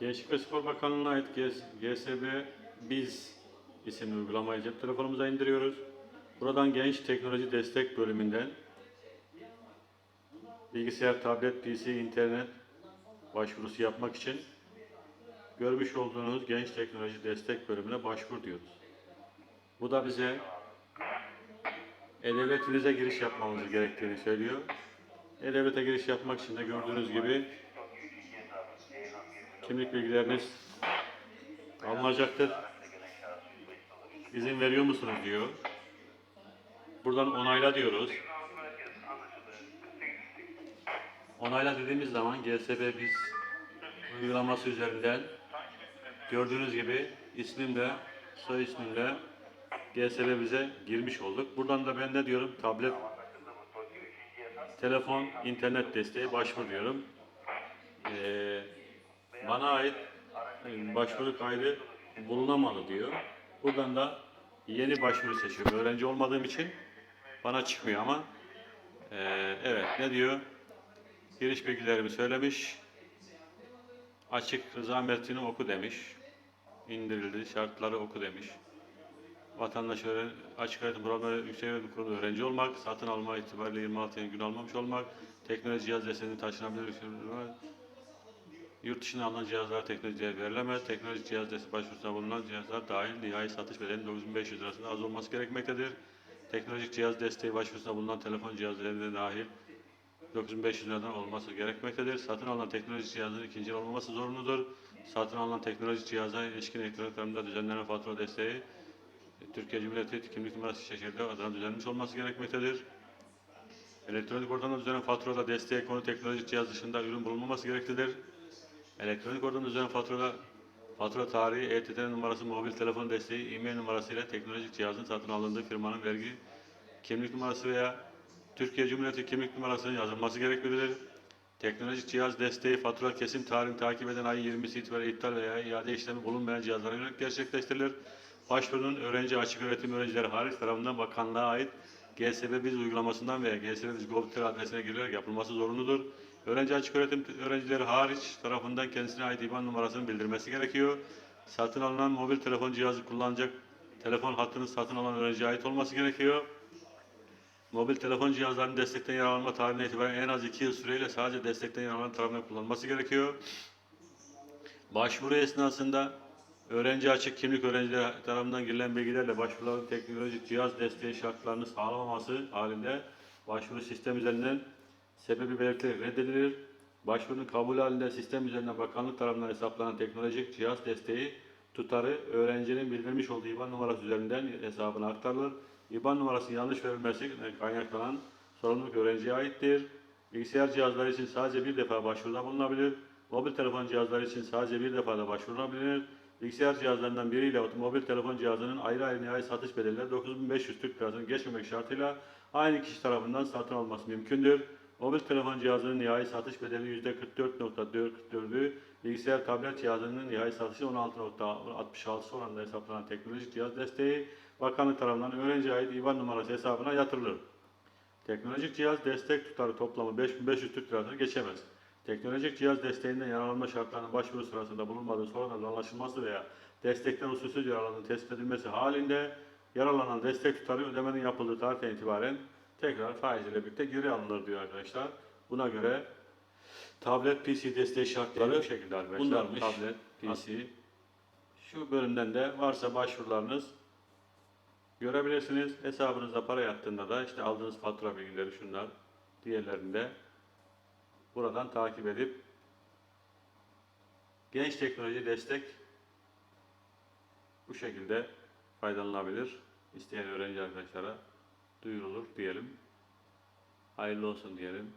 Gençlik ve Spor Bakanlığı'na ait GS GSB Biz isimli uygulamayı cep telefonumuza indiriyoruz. Buradan Genç Teknoloji Destek bölümünden bilgisayar, tablet, PC, internet başvurusu yapmak için görmüş olduğunuz Genç Teknoloji Destek bölümüne başvur diyoruz. Bu da bize E-Devletinize giriş yapmamız gerektiğini söylüyor. E-Devlet'e giriş yapmak için de gördüğünüz gibi kimlik bilgileriniz alınacaktır. İzin veriyor musunuz diyor. Buradan onayla diyoruz. Onayla dediğimiz zaman GSB biz uygulaması üzerinden gördüğünüz gibi ismimle, soy ismimle GSB bize girmiş olduk. Buradan da ben ne diyorum? Tablet, telefon, internet desteği başvur diyorum. Ee, bana ait e, başvuru kaydı bulunamadı diyor. Buradan da yeni başvuru seçiyorum. Öğrenci olmadığım için bana çıkmıyor ama e, evet ne diyor? Giriş bilgilerimi söylemiş. Açık rıza metnini oku demiş. İndirildi. Şartları oku demiş. Vatandaş öğren, açık öğretim programları yüksek öğretim kurulu öğrenci olmak, satın alma itibariyle 26 yıl gün almamış olmak, teknoloji cihaz desteğini taşınabilir Yurt dışına alınan cihazlar teknolojiye verilemez. Teknoloji cihaz desteği başvurusuna bulunan cihazlar dahil nihai satış bedeli 9500 lirasında az olması gerekmektedir. Teknolojik cihaz desteği başvurusuna bulunan telefon cihazları dahil 9500 liradan olması gerekmektedir. Satın alınan teknolojik cihazın ikinci el olmaması zorunludur. Satın alınan teknolojik cihaza ilişkin elektronik tarımda düzenlenen fatura desteği Türkiye Cumhuriyeti kimlik numarası şekilde adına düzenlenmiş olması gerekmektedir. Elektronik ortamda düzenlenen faturada desteğe konu teknolojik cihaz dışında ürün bulunmaması gereklidir. Elektronik ortamda düzenlenen faturada fatura tarihi, ETT numarası, mobil telefon desteği, e-mail numarası ile teknolojik cihazın satın alındığı firmanın vergi kimlik numarası veya Türkiye Cumhuriyeti kimlik numarasının yazılması gereklidir. Teknolojik cihaz desteği fatura kesim tarihini takip eden ay 20'si itibariyle iptal veya iade işlemi bulunmayan cihazlara yönelik gerçekleştirilir. Başvurunun öğrenci açık öğretim öğrencileri hariç tarafından bakanlığa ait GSB Biz uygulamasından veya GSB Biz adresine girilerek yapılması zorunludur. Öğrenci açık öğretim öğrencileri hariç tarafından kendisine ait IBAN numarasını bildirmesi gerekiyor. Satın alınan mobil telefon cihazı kullanacak telefon hattının satın alan öğrenciye ait olması gerekiyor. Mobil telefon cihazlarının destekten yararlanma tarihine itibaren en az 2 yıl süreyle sadece destekten yararlanan tarafından kullanılması gerekiyor. Başvuru esnasında öğrenci açık kimlik öğrenciler tarafından girilen bilgilerle başvuruların teknolojik cihaz desteği şartlarını sağlamaması halinde başvuru sistem üzerinden sebebi belirtilerek reddedilir. Başvurunun kabul halinde sistem üzerinden bakanlık tarafından hesaplanan teknolojik cihaz desteği tutarı öğrencinin bildirmiş olduğu IBAN numarası üzerinden hesabına aktarılır. IBAN numarası yanlış verilmesi kaynaklanan sorumluluk öğrenciye aittir. Bilgisayar cihazları için sadece bir defa başvuruda bulunabilir. Mobil telefon cihazları için sadece bir defa da başvurulabilir. Bilgisayar cihazlarından biriyle mobil telefon cihazının ayrı ayrı nihai satış bedelleri 9500 Türk lirasını geçmemek şartıyla aynı kişi tarafından satın alınması mümkündür. Mobil telefon cihazının nihai satış bedeli %44.4'ü, bilgisayar tablet cihazının nihai satışı 16.66 oranında hesaplanan teknolojik cihaz desteği bakanlık tarafından öğrenciye ait IBAN numarası hesabına yatırılır. Teknolojik cihaz destek tutarı toplamı 5500 Türk lirasını geçemez. Teknolojik cihaz desteğinden yararlanma şartlarının başvuru sırasında bulunmadığı sonradan anlaşılması veya destekten usulsüz yararlandığı tespit edilmesi halinde yararlanan destek tutarı ödemenin yapıldığı tarihten itibaren tekrar faiz ile birlikte geri alınır diyor arkadaşlar. Buna göre tablet PC desteği şartları bu şekilde arkadaşlar. Bunlarmış. Tablet, PC. Şu bölümden de varsa başvurularınız görebilirsiniz. Hesabınıza para yattığında da işte aldığınız fatura bilgileri şunlar. Diğerlerinde buradan takip edip genç teknoloji destek bu şekilde faydalanabilir. İsteyen öğrenci arkadaşlara duyurulur diyelim. Hayırlı olsun diyelim.